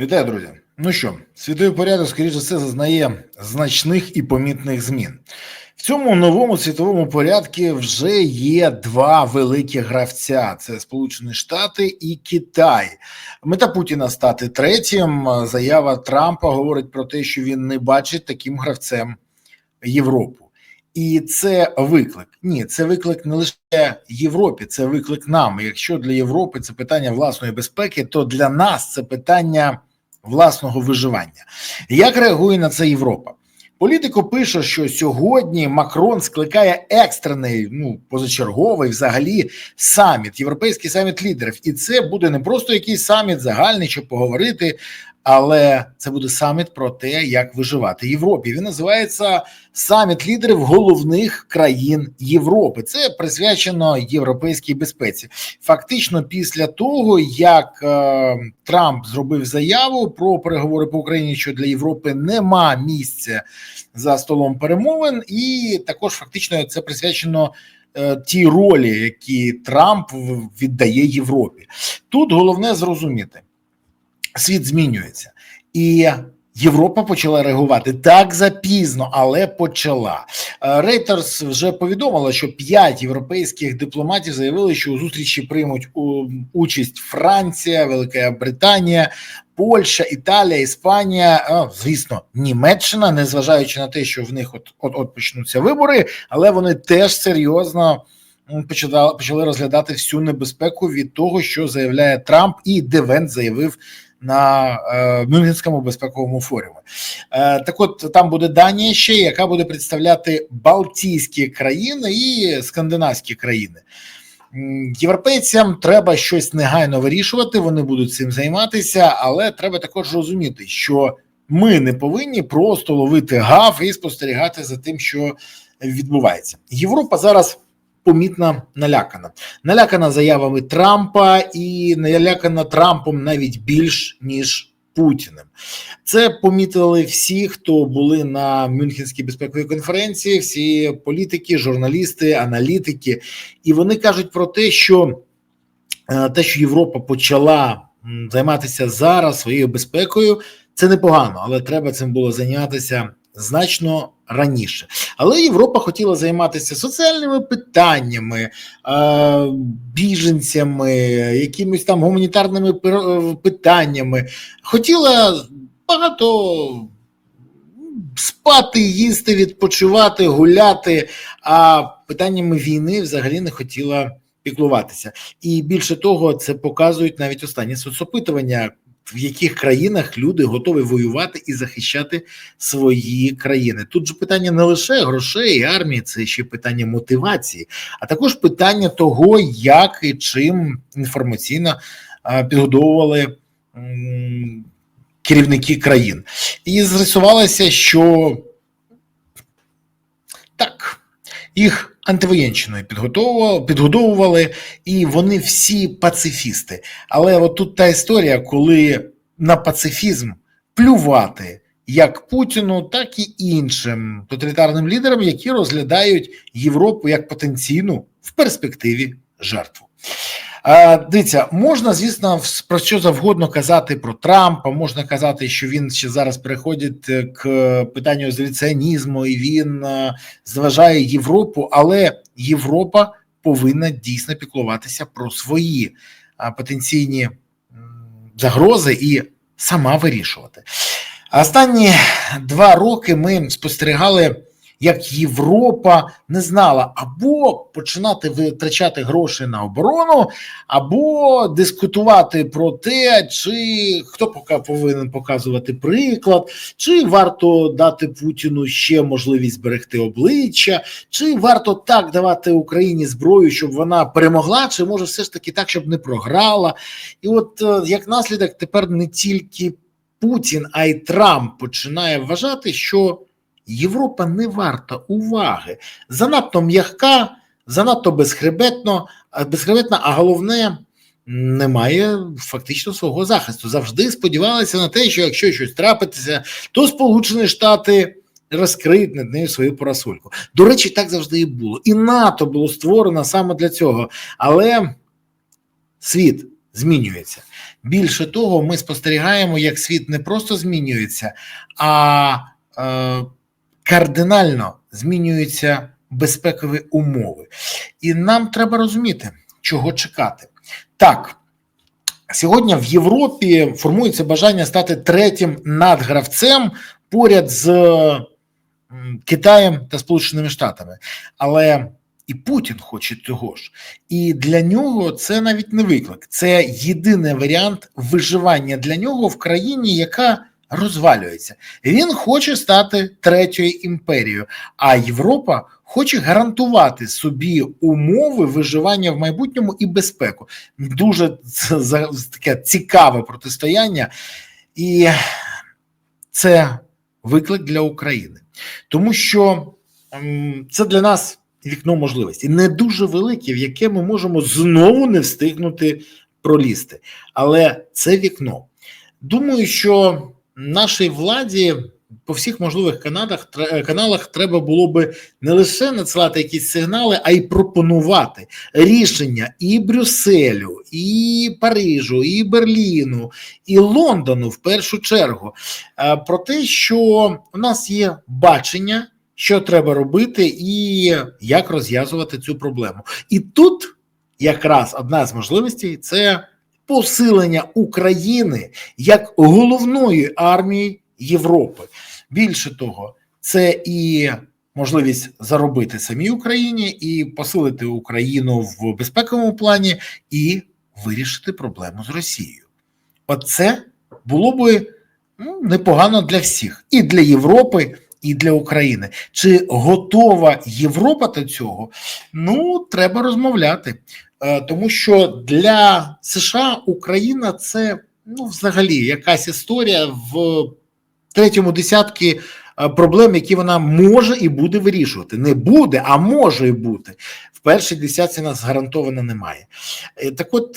Вітаю, друзі. Ну що, світовий порядок, скоріше все, зазнає значних і помітних змін. В цьому новому світовому порядку вже є два великі гравця: це Сполучені Штати і Китай. Мета Путіна стати третім. Заява Трампа говорить про те, що він не бачить таким гравцем Європу. І це виклик. Ні, це виклик не лише Європі, це виклик нам. Якщо для Європи це питання власної безпеки, то для нас це питання власного виживання. Як реагує на це Європа? Політико пише, що сьогодні Макрон скликає екстрений, ну позачерговий, взагалі, саміт, європейський саміт лідерів, і це буде не просто якийсь саміт загальний, щоб поговорити, але це буде саміт про те, як виживати Європі. Він називається саміт лідерів головних країн Європи. Це присвячено європейській безпеці. Фактично, після того як е, Трамп зробив заяву про переговори по Україні, що для Європи нема місця за столом перемовин, і також фактично це присвячено. е, Ті ролі, які Трамп віддає Європі, тут головне зрозуміти, світ змінюється, і Європа почала реагувати так запізно, але почала. Е, Reuters вже повідомила, що п'ять європейських дипломатів заявили, що у зустрічі приймуть участь Франція, Велика Британія, Польща, Італія, Іспанія, а, звісно, Німеччина, незважаючи на те, що в них от от, от почнуться вибори, але вони теж серйозно почали, почали розглядати всю небезпеку від того, що заявляє Трамп, і Девент заявив на е, Мюнхенському безпековому форумі. Е, так, от там буде Данія ще, яка буде представляти Балтійські країни і скандинавські країни. Європейцям треба щось негайно вирішувати, вони будуть цим займатися, але треба також розуміти, що ми не повинні просто ловити гав і спостерігати за тим, що відбувається. Європа зараз помітно налякана. Налякана заявами Трампа і налякана Трампом навіть більш ніж Путіним. Це помітили всі, хто були на Мюнхенській безпековій конференції, всі політики, журналісти, аналітики, і вони кажуть про те, що е, те, що Європа почала займатися зараз своєю безпекою, це непогано, але треба цим було зайнятися значно раніше. Але Європа хотіла займатися соціальними питаннями, е, біженцями, якимись там гуманітарними е, питаннями. Хотіла багато спати, їсти, відпочивати, гуляти, а питаннями війни взагалі не хотіла піклуватися. І більше того, це показують навіть останні соцопитування, в яких країнах люди готові воювати і захищати свої країни. Тут же питання не лише грошей і армії, це ще питання мотивації, а також питання того, як і чим інформаційно підгодовували керівники країн. І з'ясувалося, що так, їх антивоєнщиною підготовували, підгодовували, і вони всі пацифісти. Але от тут та історія, коли на пацифізм плювати як Путіну, так і іншим тоталітарним лідерам, які розглядають Європу як потенційну в перспективі жертву. Дивіться, можна, звісно, про що завгодно казати про Трампа, можна казати, що він ще зараз переходить е, к питанню ізоляціонізму, і він е, зважає Європу, але Європа повинна дійсно піклуватися про свої потенційні загрози і сама вирішувати. Останні два роки ми спостерігали, як Європа не знала або починати витрачати гроші на оборону, або дискутувати про те, чи хто пока повинен показувати приклад, чи варто дати Путіну ще можливість зберегти обличчя, чи варто так давати Україні зброю, щоб вона перемогла, чи може все ж таки так, щоб не програла. І от е, як наслідок, тепер не тільки Путін, а й Трамп починає вважати, що Європа не варта уваги, занадто м'яка, занадто безхребетно, безхребетна, а головне. Немає фактично свого захисту. Завжди сподівалися на те, що якщо щось трапиться, то Сполучені Штати розкриють над нею свою парасольку. До речі, так завжди і було. І НАТО було створено саме для цього. Але світ змінюється. Більше того, ми спостерігаємо, як світ не просто змінюється, а е, кардинально змінюються безпекові умови. І нам треба розуміти, чого чекати. Так, сьогодні в Європі формується бажання стати третім надгравцем поряд з Китаєм та Сполученими Штатами. Але і Путін хоче того ж. І для нього це навіть не виклик, це єдиний варіант виживання для нього в країні, яка розвалюється. Він хоче стати третьою імперією, а Європа хоче гарантувати собі умови виживання в майбутньому і безпеку. Дуже таке цікаве протистояння, і це виклик для України, тому що це для нас вікно можливості, не дуже велике, в яке ми можемо знову не встигнути пролізти. Але це вікно. Думаю, що нашій владі по всіх можливих каналах, каналах треба було би не лише надсилати якісь сигнали, а й пропонувати рішення і Брюсселю, і Парижу, і Берліну, і Лондону в першу чергу е, про те, що у нас є бачення, що треба робити, і як розв'язувати цю проблему. І тут якраз одна з можливостей це посилення України як головної армії Європи. Більше того, це і можливість заробити самій Україні, і посилити Україну в безпековому плані, і вирішити проблему з Росією. Оце було би ну, непогано для всіх, і для Європи, і для України. Чи готова Європа до цього? Ну, треба розмовляти. Е, Тому що для США Україна це ну, взагалі якась історія в третьому десятки е, проблем, які вона може і буде вирішувати. Не буде, а може і бути. В першій десятці нас гарантовано немає. Е, Так от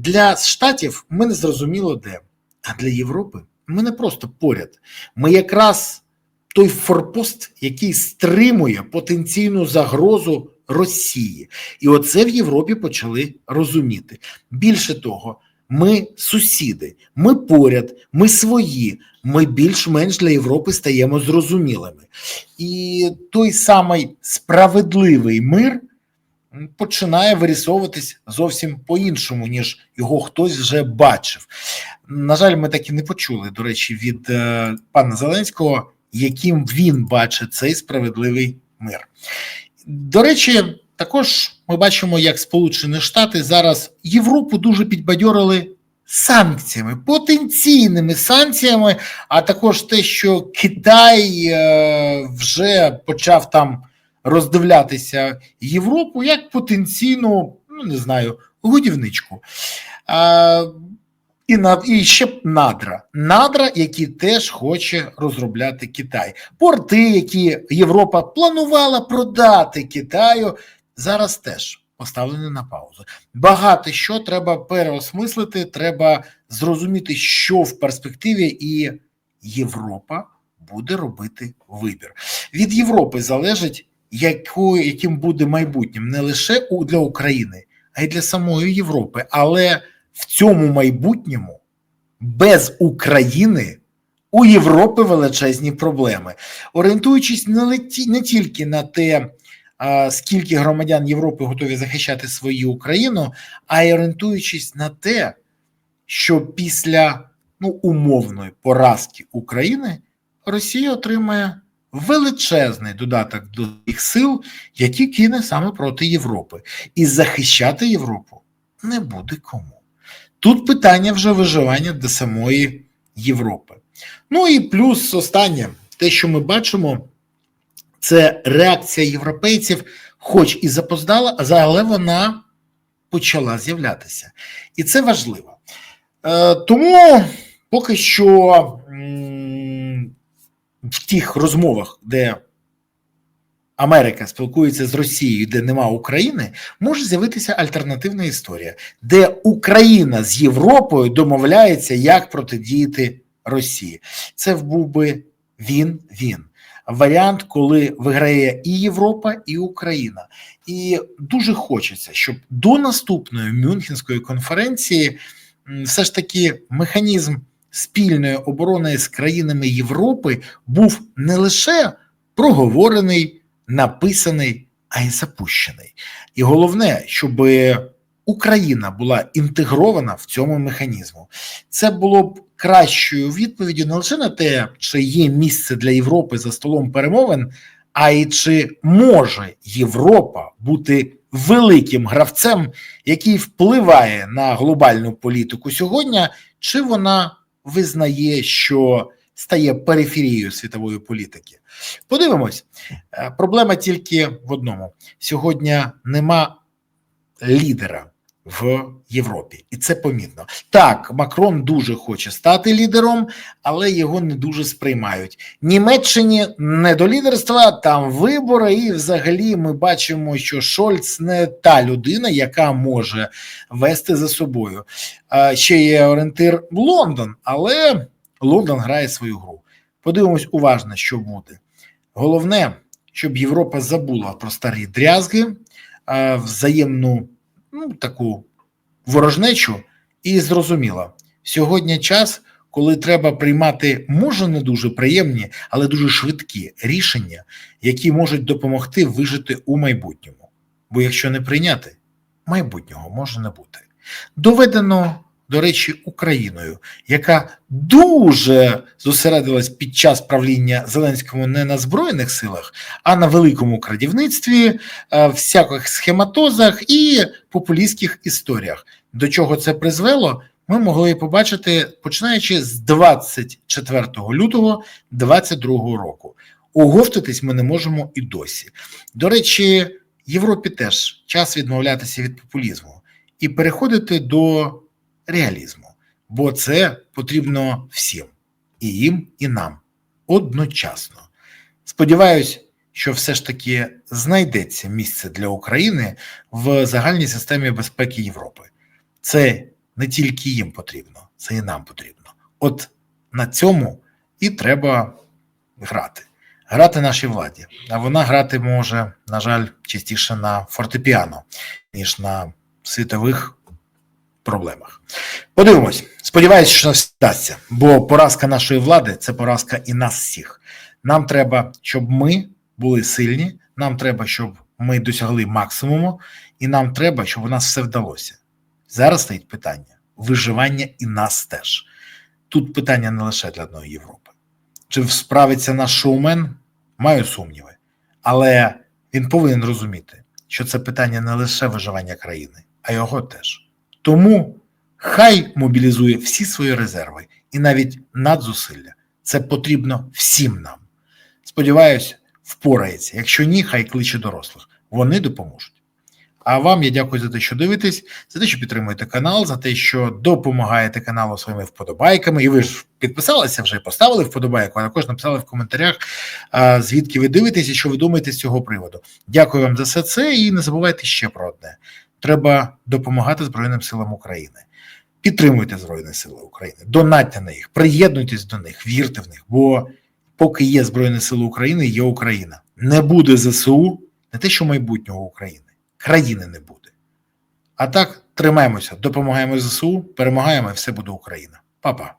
для Штатів ми не зрозуміло де, а для Європи ми не просто поряд. Ми якраз той форпост, який стримує потенційну загрозу Росії. І оце в Європі почали розуміти. Більше того, ми сусіди, ми поряд, ми свої, ми більш-менш для Європи стаємо зрозумілими. І той самий справедливий мир починає вирісовуватись зовсім по-іншому, ніж його хтось вже бачив. На жаль, ми так і не почули, до речі, від е, пана Зеленського, яким він бачить цей справедливий мир. До речі, також ми бачимо, як Сполучені Штати зараз Європу дуже підбадьорили санкціями, потенційними санкціями, а також те, що Китай е, вже почав там роздивлятися Європу як потенційну, ну не знаю, годівничку. І на і ще надра, надра, які теж хоче розробляти Китай. Порти, які Європа планувала продати Китаю, зараз теж поставлені на паузу. Багато що треба переосмислити, треба зрозуміти, що в перспективі, і Європа буде робити вибір. Від Європи залежить, яку, яким буде майбутнім не лише для України, а й для самої Європи. Але в цьому майбутньому без України у Європи величезні проблеми, орієнтуючись не, не тільки на те, скільки громадян Європи готові захищати свою Україну, а й орієнтуючись на те, що після ну, умовної поразки України Росія отримає величезний додаток до їх сил, які кине саме проти Європи, і захищати Європу не буде кому. Тут питання вже виживання до самої Європи. Ну і плюс останнє, те, що ми бачимо, це реакція європейців, хоч і запоздала, але вона почала з'являтися. І це важливо. Е, тому поки що в тих розмовах, де Америка спілкується з Росією, де нема України, може з'явитися альтернативна історія, де Україна з Європою домовляється, як протидіяти Росії. Це був би він він. Варіант, коли виграє і Європа, і Україна. І дуже хочеться, щоб до наступної Мюнхенської конференції все ж таки механізм спільної оборони з країнами Європи був не лише проговорений, написаний, а й запущений. І головне, щоб Україна була інтегрована в цьому механізму. Це було б кращою відповіддю не лише на те, чи є місце для Європи за столом перемовин, а й чи може Європа бути великим гравцем, який впливає на глобальну політику сьогодні, чи вона визнає, що стає периферією світової політики. Подивимось, Е, проблема тільки в одному: сьогодні нема лідера в Європі, і це помітно. Так, Макрон дуже хоче стати лідером, але його не дуже сприймають. Німеччині не до лідерства, там вибори, і взагалі ми бачимо, що Шольц не та людина, яка може вести за собою. Ще є орієнтир Лондон, але Лондон грає свою гру. Подивимось уважно, що буде. Головне, щоб Європа забула про старі дрязги, взаємну ну, таку ворожнечу, і зрозуміла, сьогодні час, коли треба приймати, може, не дуже приємні, але дуже швидкі рішення, які можуть допомогти вижити у майбутньому. Бо якщо не прийняти, майбутнього може не бути. Доведено, до речі, Україною, яка дуже зосередилась під час правління Зеленського не на збройних силах, а на великому крадівництві, е, всяких схематозах і популістських історіях. До чого це призвело? Ми могли побачити починаючи з 24 лютого 2022 року. Оговтатись ми не можемо і досі. До речі, Європі теж час відмовлятися від популізму і переходити до реалізму, бо це потрібно всім і їм, і нам одночасно. Сподіваюсь, що все ж таки знайдеться місце для України в загальній системі безпеки Європи. Це не тільки їм потрібно, це і нам потрібно. От на цьому і треба грати. Грати нашій владі. А вона грати може, на жаль, частіше на фортепіано, ніж на світових проблемах. Подивимось. Сподіваюся, що все вдасться, бо поразка нашої влади це поразка і нас всіх. Нам треба, щоб ми були сильні. Нам треба, щоб ми досягли максимуму, і нам треба, щоб у нас все вдалося. Зараз стоїть питання виживання і нас теж. Тут питання не лише для одної Європи. Чи справиться наш шоумен? Маю сумніви. Але він повинен розуміти, що це питання не лише виживання країни, а його теж. Тому хай мобілізує всі свої резерви і навіть надзусилля. Це потрібно всім нам. Сподіваюсь, впорається. Якщо ні, хай кличе дорослих. Вони допоможуть. А вам я дякую за те, що дивитесь, за те, що підтримуєте канал, за те, що допомагаєте каналу своїми вподобайками. І ви ж підписалися вже, поставили вподобайку, а також написали в коментарях, звідки ви дивитесь і що ви думаєте з цього приводу. Дякую вам за все це і не забувайте ще про одне: треба допомагати Збройним силам України. Підтримуйте Збройні Сили України, донатьте на їх, приєднуйтесь до них, вірте в них. Бо поки є Збройні Сили України, є Україна. Не буде ЗСУ, не те, що майбутнього України, країни не буде. А так, тримаємося, допомагаємо ЗСУ, перемагаємо, і все буде Україна. Па-па.